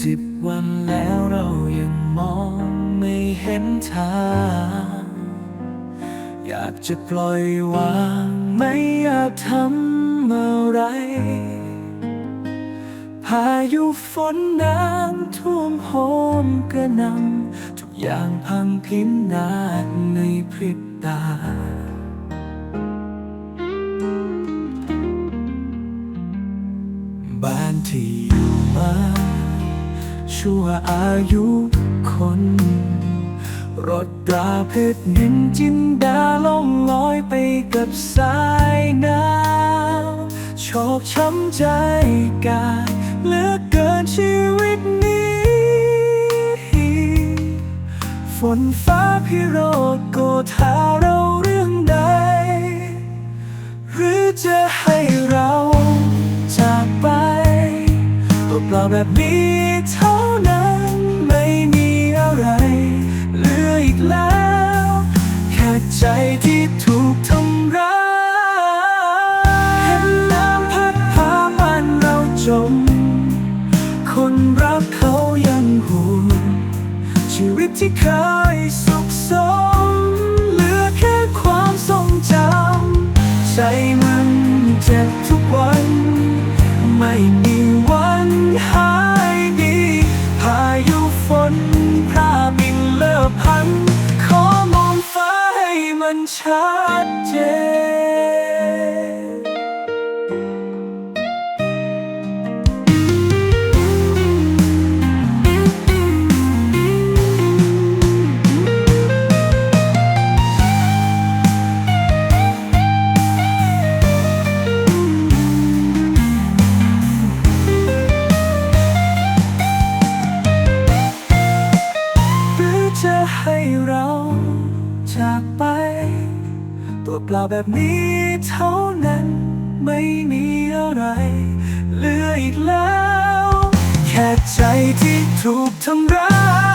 สิบวันแล้วเรายังมองไม่เห็นทางอยากจะปล่อยวางไม่อยากทำอะไร พายุฝนน้ำท่วมโหมกระหนำทุกอย่างพังพินาศในพริบตาบ้านที่ ชั่วอายุคน รถราเพชรดินจินดาล่องลอยไปกับสายน้ำชอกช้ำใจกายเหลือเกินชีวิตนี้ ฝนฟ้าพิโรธโกธาร ปล่าแบบนี้เท่านั้นไม่มีอะไรเหลืออีกแล้ว แค่ใจที่ถูกทำร้ายเห็นน้ำพัดพาบ้านเราจม คนรักเขายังห่วงชีวิตที่เคย ชัดเจนหรือจะให้เราจากไป ตัวเปล่าแบบนี้เท่านั้น ไม่มีอะไรเหลืออีกแล้ว แค่ใจที่ถูกทำร้าย